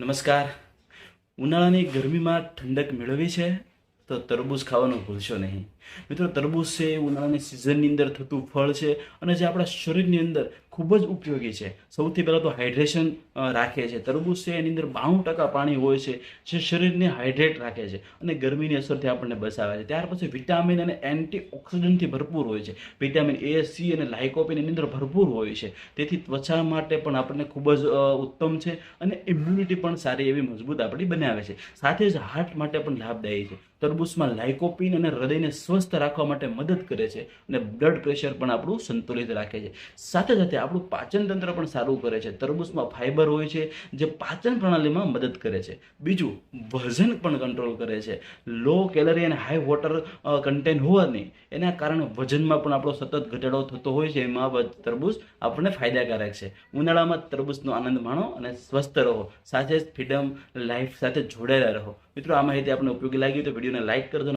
નમસ્કાર. ઉનાળાની ગરમીમાં ઠંડક મેળવી છે? તો તરબૂચ ખાવાનું ભૂલશો નહીં. મિત્રો, તરબૂચ છે ઉનાળાની સિઝનની અંદર થતું ફળ છે અને જે આપણા શરીરની અંદર ખૂબ જ ઉપયોગી છે. સૌથી પહેલાં તો હાઇડ્રેશન રાખે છે. તરબૂચ છે, એની અંદર બાણું ટકા પાણી હોય છે, જે શરીરને હાઇડ્રેટ રાખે છે અને ગરમીની અસરથી આપણને બચાવે છે. ત્યાર પછી વિટામિન અને એન્ટી ઓક્સિડન્ટથી ભરપૂર હોય છે. વિટામિન એ સી અને લાઇકોપિન એની અંદર ભરપૂર હોય છે. તેથી ત્વચા માટે પણ આપણને ખૂબ જ ઉત્તમ છે અને ઇમ્યુનિટી પણ સારી એવી મજબૂત આપણી બનાવે છે. સાથે જ હાર્ટ માટે પણ લાભદાયી છે. તરબૂચમાં લાઇકોપિન અને હૃદયને સ્વસ્થ રાખવા માટે મદદ કરે છે અને બ્લડ પ્રેશર પણ આપણું સંતુલિત રાખે છે. સાથે સાથે આપણું પાચન તંત્ર પણ સારું કરે છે. તરબૂચમાં ફાઇબર હોય છે જે પાચન પ્રણાલીમાં મદદ કરે છે. બીજું, વજન પણ કંટ્રોલ કરે છે. લો કેલરી અને હાઈ વોટર કન્ટેન્ટ હોવાથી એના કારણે વજનમાં પણ આપણો સતત ઘટાડો થતો હોય છે. એમાં તરબૂચ આપણને ફાયદાકારક છે. ઉનાળામાં તરબૂચનો આનંદ માણો અને સ્વસ્થ રહો. સાથે જ ફ્રીડમ લાઈફ સાથે જોડાયેલા રહો. મિત્રો, આ માહિતી આપણે ઉપયોગી લાગી તો વિડીયોને લાઈક કરજો